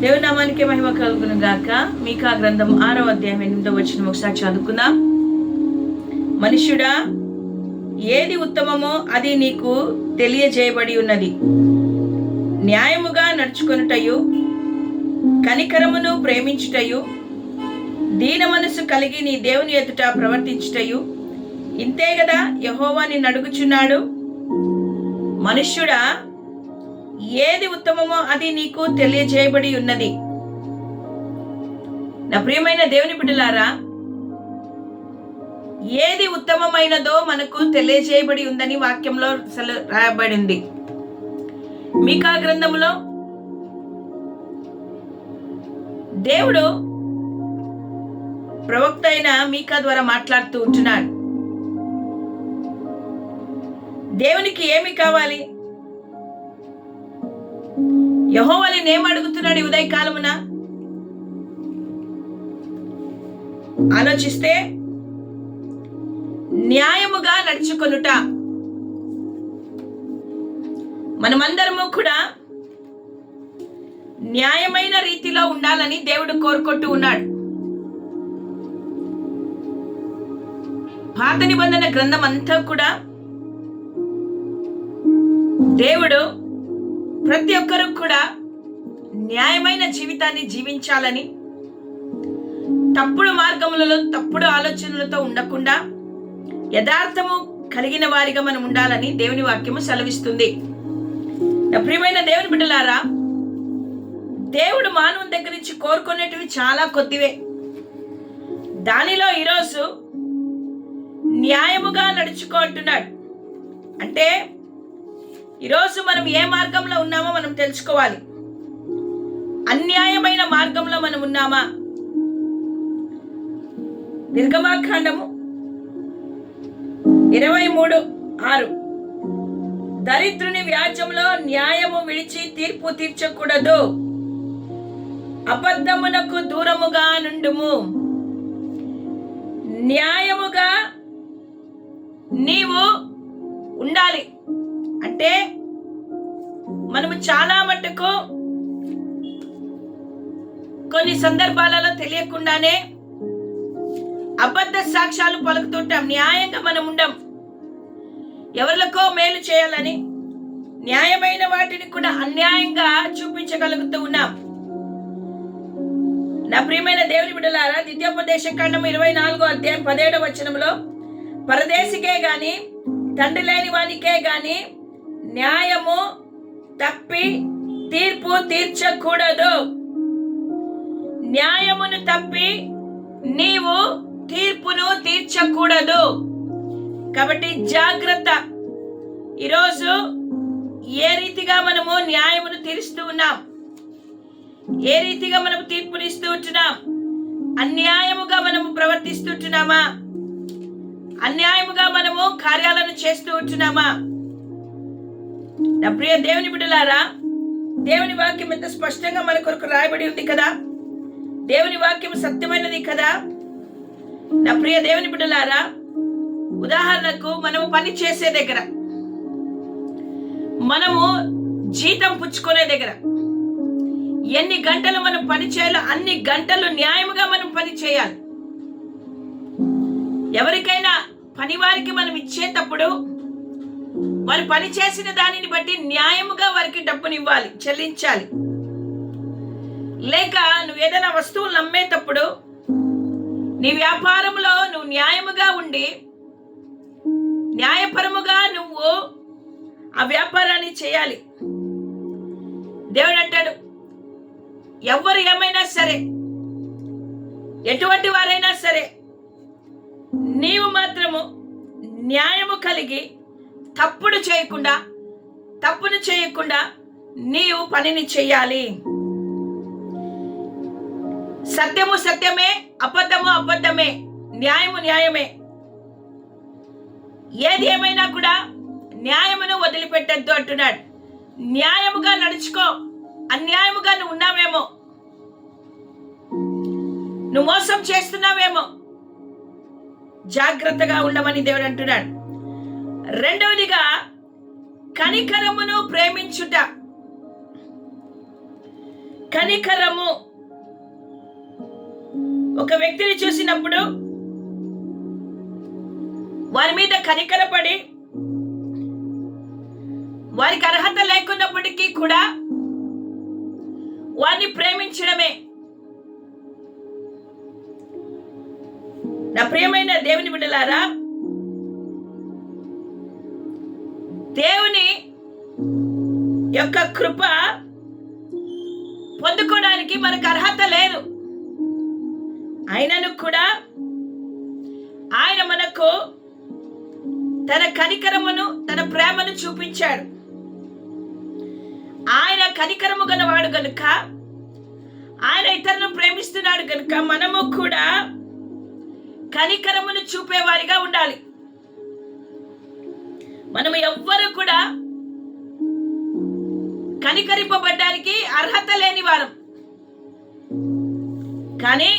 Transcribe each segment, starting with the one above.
దేవునామానికి మహిమ కలుగును గాక మీకా గ్రంథం ఆరో అధ్యాయం ఎనిమిదో వచ్చిన ఒకసారి చదువుకుందాం. మనుష్యుడా ఏది ఉత్తమమో అది నీకు తెలియజేయబడి ఉన్నది. న్యాయముగా నడుచుకొనుటయు కనికరమును ప్రేమించుటయు దీన మనసు కలిగి నీ దేవుని ఎదుట ప్రవర్తించుటయు ఇంతే కదా యహోవా నిన్ను అడుగుచున్నాడు? మనుష్యుడా ఏది ఉత్తమమో అది నీకు తెలియజేయబడి ఉన్నది. నా ప్రియమైన దేవుని బిడ్డలారా ఏది ఉత్తమమైనదో మనకు తెలియజేయబడి ఉందని వాక్యంలో అసలు రాయబడింది. మీకా గ్రంథంలో దేవుడు ప్రవక్త అయిన మీకా ద్వారా మాట్లాడుతూ ఉంటున్నాడు. దేవునికి ఏమి కావాలి? యహోవని నేం అడుగుతున్నాడు ఉదయ ఉదయకాలమున? ఆలోచిస్తే న్యాయముగా నడుచుకొనుట. మనమందరము కూడా న్యాయమైన రీతిలో ఉండాలని దేవుడు కోరుకుంటూ ఉన్నాడు. పాత నిబంధన గ్రంథం అంతా కూడా దేవుడు ప్రతి ఒక్కరూ కూడా న్యాయమైన జీవితాన్ని జీవించాలని తప్పుడు మార్గములలో తప్పుడు ఆలోచనలతో ఉండకుండా యథార్థము కలిగిన వారిగా మనం ఉండాలని దేవుని వాక్యము సెలవిస్తుంది. నా ప్రియమైన దేవుని బిడ్డలారా దేవుడు మానవుని దగ్గర నుంచి కోరుకునేటివి చాలా కొద్దివే. దానిలో ఈరోజు న్యాయముగా నడుచుకో అంటున్నాడు అంటే ఈరోజు మనం ఏ మార్గంలో ఉన్నామో మనం తెలుసుకోవాలి. అన్యాయమైన మార్గంలో మనం ఉన్నామా? నిర్గమాఖండము ఇరవై మూడు ఆరు. దరిద్రుని వ్యాజ్యంలో న్యాయము విడిచి తీర్పు తీర్చకూడదు. అబద్ధమునకు దూరముగా నుండుము. న్యాయముగా నీవు ఉండాలి. అంటే మనము చాలా మటుకు కొన్ని సందర్భాలలో తెలియకుండానే అబద్ధ సాక్ష్యాలు పలుకుతుంటాం. న్యాయంగా మనం ఉండం. ఎవరికో మేలు చేయాలని న్యాయమైన వాటిని కూడా అన్యాయంగా చూపించగలుగుతూ ఉన్నాం. నా ప్రియమైన దేవుని బిడ్డలారా ద్వితీయోపదేశ ఖండం ఇరవై నాలుగో అధ్యాయం పదిహేడవ వచనంలో పరదేశికే గాని తండ్రి లేని వానికే గాని న్యాయము తప్పి తీర్పు తీర్చకూడదు. న్యాయమును తప్పి నీవు తీర్పును తీర్చకూడదు. కాబట్టి జాగ్రత్త. ఈరోజు ఏ రీతిగా మనము న్యాయమును తీరుస్తూ ఉన్నాం? ఏ రీతిగా మనము తీర్పునిస్తూ ఉంటున్నాం? అన్యాయముగా మనము ప్రవర్తిస్తుంటున్నామా అన్యాయముగా మనము కార్యాలను చేస్తూ ఉంటున్నామా? నా ప్రియ దేవుని బిడ్డలారా దేవుని వాక్యం ఎంత స్పష్టంగా మన కొరకు రాయబడి ఉంది కదా? దేవుని వాక్యం సత్యమైనది కదా? నా ప్రియ దేవుని బిడ్డలారా ఉదాహరణకు మనము పని చేసే దగ్గర మనము జీతం పుచ్చుకునే దగ్గర ఎన్ని గంటలు మనం పని చేయాలో అన్ని గంటలు న్యాయముగా మనం పని చేయాలి. ఎవరికైనా పని వారికి మనం ఇచ్చేటప్పుడు వారు పని చేసిన దానిని బట్టి న్యాయముగా వారికి డబ్బునివ్వాలి చెల్లించాలి. లేక నువ్వు ఏదైనా వస్తువులు నమ్మేటప్పుడు నీ వ్యాపారంలో నువ్వు న్యాయముగా ఉండి న్యాయపరముగా నువ్వు ఆ వ్యాపారాన్ని చేయాలి. దేవుడు అంటాడు ఎవరు ఏమైనా సరే ఎటువంటి వారైనా సరే నీవు మాత్రము న్యాయము కలిగి తప్పుడు చేయకుండా తప్పును చేయకుండా నీవు పనిని చేయాలి. సత్యము సత్యమే అబద్ధము అబద్ధమే న్యాయము న్యాయమే. ఏది ఏమైనా కూడా న్యాయమును వదిలిపెట్టద్దు అంటున్నాడు. న్యాయముగా నడుచుకో అన్యాయముగా నువ్వు ఉన్నావేమో. నువ్వు మోసం చేస్తున్నావేమో. జాగ్రత్తగా ఉండమని దేవుడు అంటున్నాడు. రెండవదిగా కనికరమును ప్రేమించుట. కనికరము. ఒక వ్యక్తిని చూసినప్పుడు వారి మీద కనికరపడి వారికి అర్హత లేకున్నప్పటికీ కూడా వారిని ప్రేమించడమే. నా ప్రియమైన దేవుని బిడ్డలారా యొక్క కృప పొందుకోవడానికి మనకు అర్హత లేదు. అయినను కూడా ఆయన మనకు తన కనికరమును తన ప్రేమను చూపించాడు. ఆయన కనికరము గలవాడు గనుక ఆయన ఇతరులను ప్రేమిస్తున్నాడు గనుక మనము కూడా కనికరమును చూపేవారిగా ఉండాలి. మనము ఎవ్వరు కూడా కనికరింపబడ్డానికి అర్హత లేని వారం. కానీ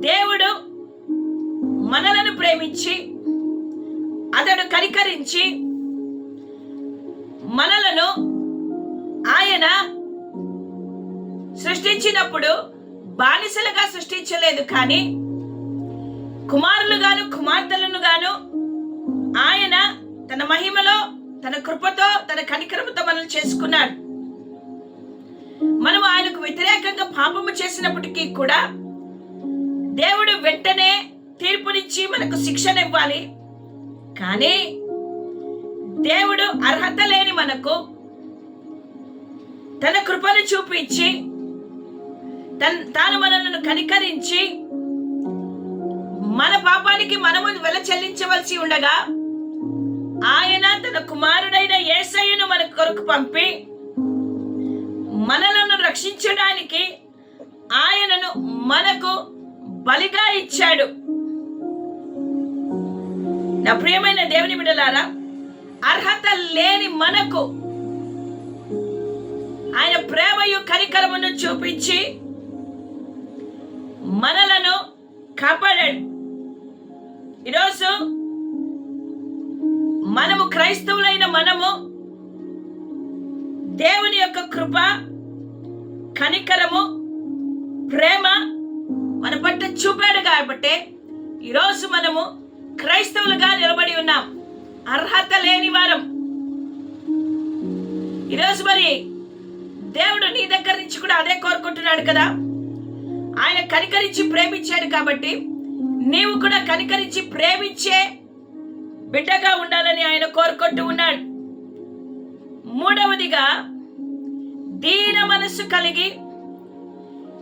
దేవుడు మనలను ప్రేమించి అతడు కనికరించి మనలను ఆయన సృష్టించినప్పుడు బానిసలుగా సృష్టించలేదు కానీ కుమారులుగాను కుమార్తెలను గాను ఆయన తన మహిమలో తన కృపతో తన కనికరముతో మనల్ని చేసుకున్నాడు. మనం ఆయనకు వ్యతిరేకంగా పాపము చేసినప్పటికీ కూడా దేవుడు వెంటనే తీర్పునిచ్చి మనకు శిక్షణ ఇవ్వాలి కానీ దేవుడు అర్హత లేని మనకు తన కృపను చూపించి తన తాను మనలను కనికరించి మన పాపానికి మనము వెల చెల్లించవలసి ఉండగా ఆయన తన కుమారుడైన యేసయ్యను మన కొరకు పంపి మనలను రక్షించడానికి ఆయనను మనకు బలిగా ఇచ్చాడు. నా ప్రియమైన దేవుని బిడ్డలారా అర్హత లేని మనకు ఆయన ప్రేమయు కరికరమును చూపించి మనలను కాపాడాడు. ఈరోజు మనము క్రైస్తవులైన మనము దేవుని యొక్క కృప కనికరము ప్రేమ మన పట్ల చూపాడు కాబట్టి ఈరోజు మనము క్రైస్తవులుగా నిలబడి ఉన్నాం. అర్హత లేని వారం. ఈరోజు మరి దేవుడు నీ దగ్గర నుంచి కూడా అదే కోరుకుంటున్నాడు కదా? ఆయన కనికరించి ప్రేమించాడు కాబట్టి నీవు కూడా కనికరించి ప్రేమించే బిడ్డగా ఉండాలని ఆయన కోరుకుంటూ ఉన్నాడు. మూడవదిగా దీన మనస్సు కలిగి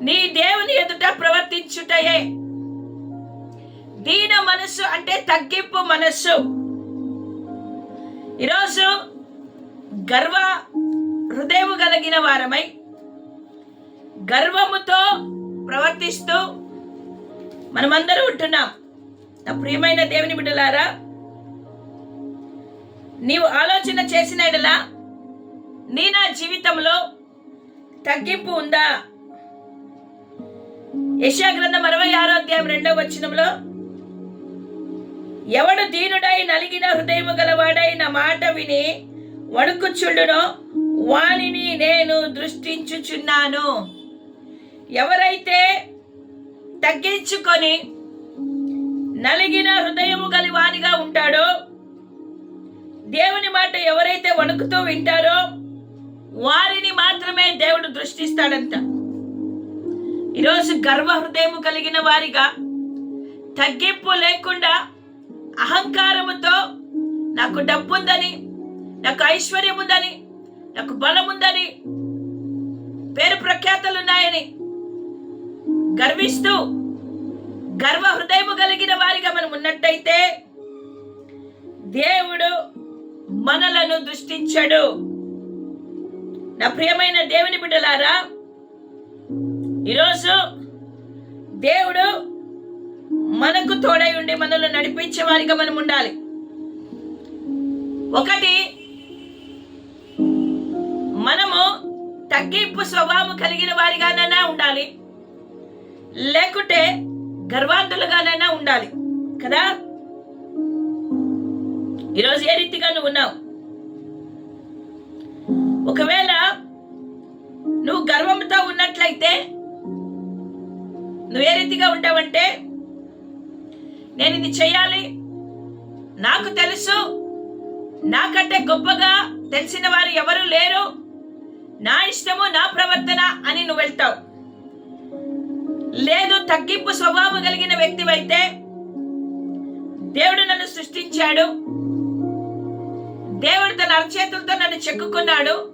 నీ దేవుని ఎదుట ప్రవర్తించుటయే. దీన మనస్సు అంటే తగ్గింపు మనస్సు. ఈరోజు గర్వ హృదయము కలిగిన వారమై గర్వముతో ప్రవర్తిస్తూ మనమందరూ ఉంటున్నాం. నా ప్రియమైన దేవుని బిడ్డలారా నీవు ఆలోచన చేసిన ఎడలా నీ నా జీవితంలో తగ్గింపు ఉందా? యశా గ్రంథం అరవై ఆరో అధ్యాయం రెండవ వచనంలో ఎవడు దీనుడై నలిగిన హృదయము గలవాడై నా మాట విని వణుకుచుండునో వానిని నేను దృష్టించుచున్నాను. ఎవరైతే తగ్గించుకొని నలిగిన హృదయము గలి వానిగా ఉంటాడో దేవుని మాట ఎవరైతే వణుకుతూ వింటారో వారిని మాత్రమే దేవుడు దృష్టిస్తాడంట. ఈరోజు గర్వహృదయము కలిగిన వారిగా తగ్గింపు లేకుండా అహంకారముతో నాకు డబ్బు ఉందని నాకు ఐశ్వర్యం ఉందని నాకు బలం ఉందని పేరు ప్రఖ్యాతలు ఉన్నాయని గర్విస్తూ గర్వహృదయము కలిగిన వారిగా మనం ఉన్నట్టయితే దేవుడు మనలను దృష్టించడు. నా ప్రియమైన దేవుని బిడ్డలారా ఈరోజు దేవుడు మనకు తోడై ఉండి మనల్ని నడిపించే వారిగా మనం ఉండాలి. ఒకటి మనము తగ్గింపు స్వభావం కలిగిన వారిగానైనా ఉండాలి. లేకుంటే గర్వాంతులుగానైనా ఉండాలి. కదా? ఈరోజు ఏ రీతిగా నువ్వు ఉన్నావు? ఒకవేళ నువ్వు గర్వంతో ఉన్నట్లయితే నువ్వు ఏ రీతిగా ఉంటావంటే నేను ఇది చేయాలి. నాకు తెలుసు నాకంటే గొప్పగా తెలిసిన వారు ఎవరు లేరు. నా ఇష్టము నా ప్రవర్తన అని నువ్వు వెళ్తావు. లేదు తగ్గింపు స్వభావం కలిగిన వ్యక్తివైతే దేవుడు నన్ను సృష్టించాడు. దేవుడు తన అరచేతులతో నన్ను చెక్కుకున్నాడు.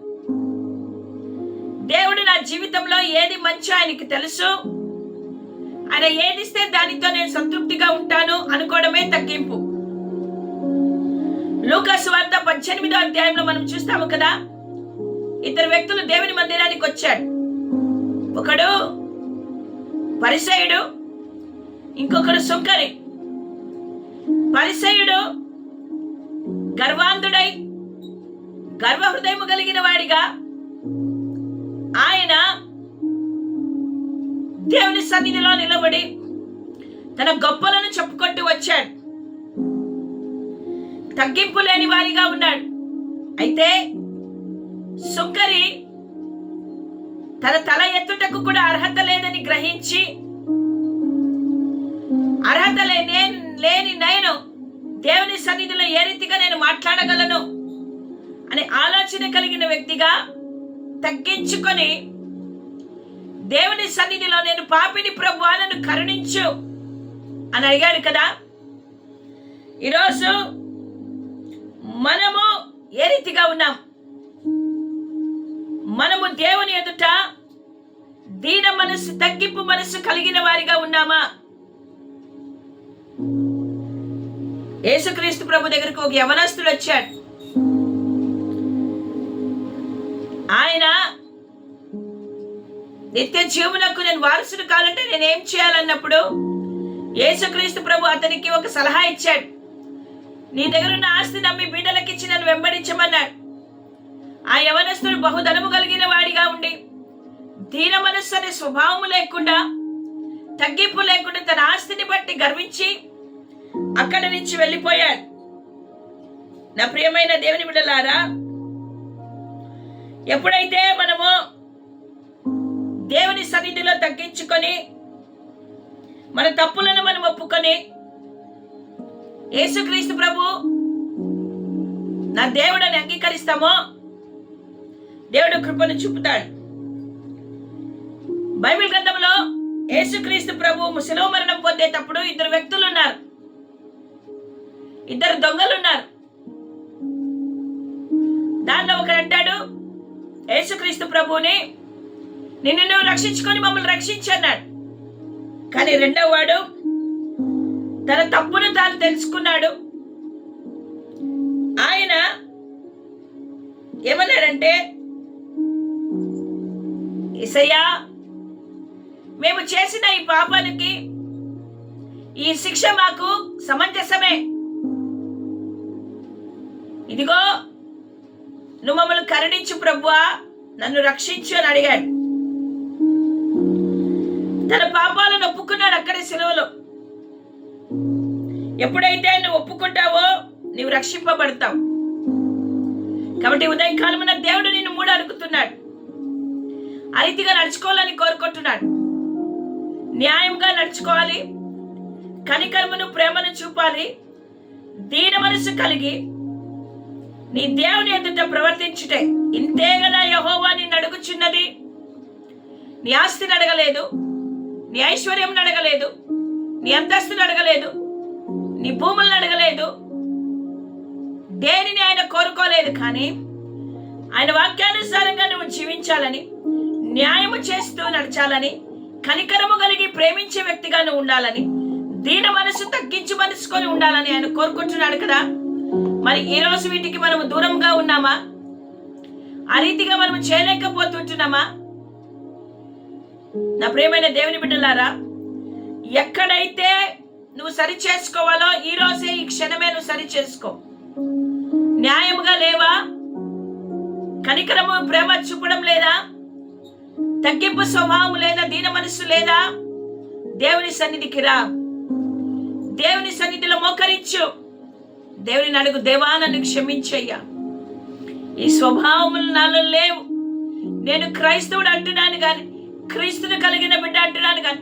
దేవుడు నా జీవితంలో ఏది మంచో ఆయనకి తెలుసు. ఆయన ఏదిస్తే దానితో నేను సంతృప్తిగా ఉంటాను అనుకోవడమే తగ్గింపు. లూకాసు వార్త పద్దెనిమిదో అధ్యాయంలో మనం చూస్తాము కదా? ఇద్దరు వ్యక్తులు దేవుని మందిరానికి వచ్చాడు ఒకడు పరిసయుడు ఇంకొకడు సుంకరి. పరిసయుడు గర్వాంధుడై గర్వహృదయము కలిగిన వాడిగా ఆయన దేవుని సన్నిధిలో నిలబడి తన గొప్పలను చెప్పుకుంటూ వచ్చాడు. తగ్గింపు లేని వారిగా ఉన్నాడు. అయితే సుంకరి తన తల ఎత్తుటకు కూడా అర్హత లేదని గ్రహించి అర్హత లేని లేని నేను దేవుని సన్నిధిలో ఏ రీతిగా నేను మాట్లాడగలను అనే ఆలోచన కలిగిన వ్యక్తిగా తగ్గించుకొని దేవుని సన్నిధిలో నేను పాపిని ప్రభు నన్ను కరుణించు అని అడిగాడు కదా. ఈరోజు మనము ఏ రీతిగా ఉన్నాం? మనము దేవుని ఎదుట దీన మనస్సు తగ్గింపు మనస్సు కలిగిన వారిగా ఉన్నామా? యేసుక్రీస్తు ప్రభు దగ్గరకు ఒక యవనస్తుడు వచ్చాడు. ఆయన నిత్య జీవునకు నేను వారసుడు కావాలంటే నేను ఏం చేయాలన్నప్పుడు యేసుక్రీస్తు ప్రభు అతనికి ఒక సలహా ఇచ్చాడు. నీ దగ్గర ఉన్న ఆస్తి నమ్మి బిడ్డలకి ఇచ్చి నన్ను వెంబడించమన్నాడు. ఆ యవనస్తుడు బహుధనము కలిగిన వాడిగా ఉండి దీన మనస్సు అనే స్వభావము లేకుండా తగ్గింపు లేకుండా తన ఆస్తిని బట్టి గర్వించి అక్కడి నుంచి వెళ్ళిపోయాడు నా ప్రియమైన దేవుని బిడ్డలారా ఎప్పుడైతే మనము దేవుని సన్నిధిలో తగ్గించుకొని మన తప్పులను మనం ఒప్పుకొని యేసుక్రీస్తు ప్రభు నా దేవుడని అంగీకరిస్తామో దేవుడు కృపను చూపుతాడు. బైబిల్ గ్రంథంలో యేసుక్రీస్తు ప్రభు ముసలో మరణం పొందేటప్పుడు ఇద్దరు వ్యక్తులు ఉన్నారు. ఇద్దరు దొంగలు ఉన్నారు. దానిలో ఒకడు అంటాడు యేసుక్రీస్తు ప్రభుని నిన్ను నువ్వు రక్షించుకొని మమ్మల్ని రక్షించన్నాడు కానీ రెండవ వాడు తన తప్పును తాను తెలుసుకున్నాడు. ఆయన ఏమన్నాడంటే ఇసయ్యా మేము చేసిన ఈ పాపానికి ఈ శిక్ష మాకు సమంజసమే. ఇదిగో నువ్వు మమ్మల్ని కరుణించు ప్రభువా నన్ను రక్షించు అని అడిగాడు. తన పాపాలను ఒప్పుకున్నాడు అక్కడే సెలవులో. ఎప్పుడైతే నువ్వు ఒప్పుకుంటావో నువ్వు రక్షింపబడతావు. కాబట్టి ఉదయకాలమున దేవుడు నిన్ను మూడు అడుగుతున్నాడు. ఆ రీతిగా నడుచుకోవాలని కోరుకుంటున్నాడు. న్యాయంగా నడుచుకోవాలి. కనికర్మను ప్రేమను చూపాలి. దీన మనసు కలిగి నీ దేవుని ఎదుట ప్రవర్తించుటే. ఇంతే కదా యహోవా నిన్ను అడుగుచున్నది. నీ ఆస్తిని అడగలేదు. నీ ఐశ్వర్యం అడగలేదు. నీ అంతస్తుని అడగలేదు. నీ భూములను అడగలేదు. దేనిని ఆయన కోరుకోలేదు కానీ ఆయన వాక్యానుసారంగా నువ్వు జీవించాలని న్యాయము చేస్తూ నడచాలని కనికరము కలిగి ప్రేమించే వ్యక్తిగా నువ్వు ఉండాలని దీన మనసు తగ్గించి మనసుకొని ఉండాలని ఆయన కోరుకుంటున్నాడు కదా. మరి ఈ రోజు వీటికి మనము దూరంగా ఉన్నామా? ఆ రీతిగా మనము చేయలేకపోతుంటున్నామా? నా ప్రియమైన దేవుని బిడ్డలారా ఎక్కడైతే నువ్వు సరి చేసుకోవాలో ఈ రోజే ఈ క్షణమే నువ్వు సరి చేసుకో న్యాయముగా లేవా? కనికరము ప్రేమ చూపడం లేదా? తగ్గింపు స్వభావం లేదా? దీన మనస్సు లేదా? దేవుని సన్నిధికి రా. దేవుని సన్నిధిలో మోకరించు. దేవుని అడుగు దేవా నన్ను క్షమించయ్యా. ఈ స్వభావములు నాలో లేవు. నేను క్రైస్తవుడు అంటున్నాను కానీ క్రీస్తుని కలిగిన బిడ్డ అంటున్నాను కానీ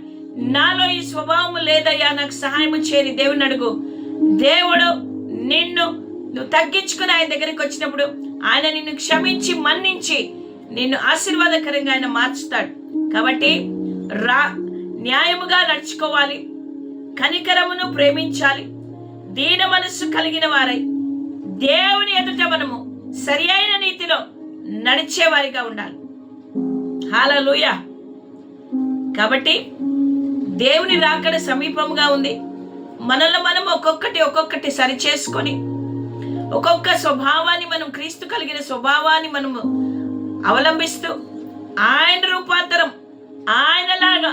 నాలో ఈ స్వభావం లేదయ్యా. నాకు సహాయం చేరి దేవుని అడుగు దేవుడు నిన్ను నువ్వు తగ్గించుకుని ఆయన దగ్గరికి వచ్చినప్పుడు ఆయన నిన్ను క్షమించి మన్నించి నిన్ను ఆశీర్వాదకరంగా ఆయన మార్చుతాడు. కాబట్టి రా న్యాయముగా నడుచుకోవాలి. కనికరమును ప్రేమించాలి. దీన మనస్సు కలిగిన వారై దేవుని ఎదుట మనము సరి అయిన నీతిలో నడిచేవారిగా ఉండాలి. హాలూయ కాబట్టి దేవుని రాకడ సమీపంగా ఉంది. మనల్ని మనం ఒక్కొక్కటి ఒక్కొక్కటి సరి చేసుకొని ఒక్కొక్క స్వభావాన్ని మనం క్రీస్తు కలిగిన స్వభావాన్ని మనము అవలంబిస్తూ ఆయన రూపాంతరం ఆయనలాగా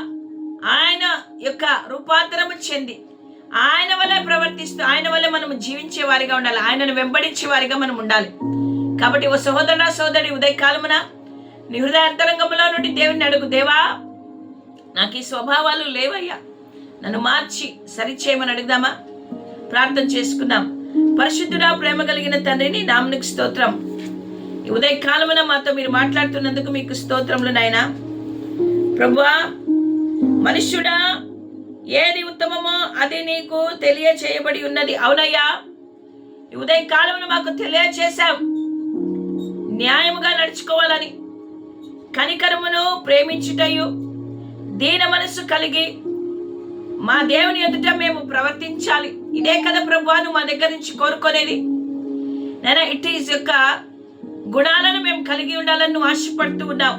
ఆయన యొక్క రూపాంతరము చెంది ఆయన వల్ల ప్రవర్తిస్తూ ఆయన వల్ల మనం జీవించే వారిగా ఉండాలి. ఆయనను వెంబడించే వారిగా మనం ఉండాలి. కాబట్టి ఓ సహోదరుడా సోదరి ఉదయకాలమున నీ హృదయ అంతరంగంలో నుండి దేవుని అడుగు. దేవా నాకు ఈ స్వభావాలు లేవయ్యా. నన్ను మార్చి సరిచేయమని అడుగుదామా? ప్రార్థన చేసుకుందాం. పరిశుద్ధుడా ప్రేమ కలిగిన తండ్రిని నామనికి స్తోత్రం. ఈ ఉదయ కాలమున మాతో మీరు మాట్లాడుతున్నందుకు మీకు స్తోత్రములు నాయన. ప్రభువా మనుష్యుడా ఏది ఉత్తమమో అది నీకు తెలియచేయబడి ఉన్నది. అవునయ్యా ఉదయం కాలంలో మాకు తెలియచేశాం న్యాయముగా నడుచుకోవాలని కనికరమును ప్రేమించుటయు దీన మనస్సు కలిగి మా దేవుని ఎదుట మేము ప్రవర్తించాలి. ఇదే కదా ప్రభువాను మా దగ్గర నుంచి కోరుకునేది. నేను ఇట్ ఈస్ యొక్క గుణాలను మేము కలిగి ఉండాలని ఆశపడుతూ ఉన్నాం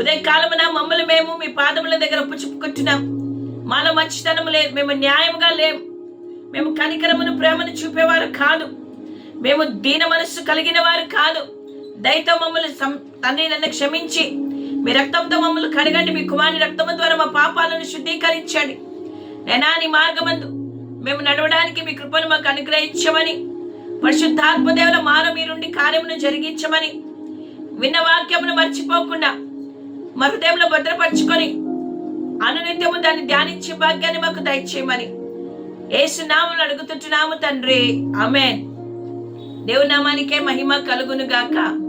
ఉదయకాలమున మమ్మల్ని మేము మీ పాదముల దగ్గర చెప్పుకుంటున్నాం మాలో మంచితనం లేదు మేము న్యాయంగా లేము మేము కనికరమును ప్రేమను చూపేవారు కాదు. మేము దీన మనస్సు కలిగిన వారు కాదు. దయతో మమ్మల్ని సం- తండ్రి నన్ను క్షమించి. మీ రక్తంతో మమ్మల్ని కడగండి. మీ కుమారుని రక్తము ద్వారా మా పాపాలను శుద్ధీకరించండి. నేనా నీ మార్గమందు మేము నడవడానికి మీ కృపను మాకు అనుగ్రహించమని పరిశుద్ధాత్మదేవుల మాలో మీరుండి కార్యమును జరిగించమని విన్న వాక్యమును మర్చిపోకుండా మా హృదయంలో భద్రపరచుకొని అనునిత్యము దాన్ని ధ్యానించే భాగ్యాన్ని మాకు దయచేయమని. ఏసునామలు అడుగుతుంటున్నాము తండ్రి. అమెన్ దేవునామానికే మహిమ కలుగును గాక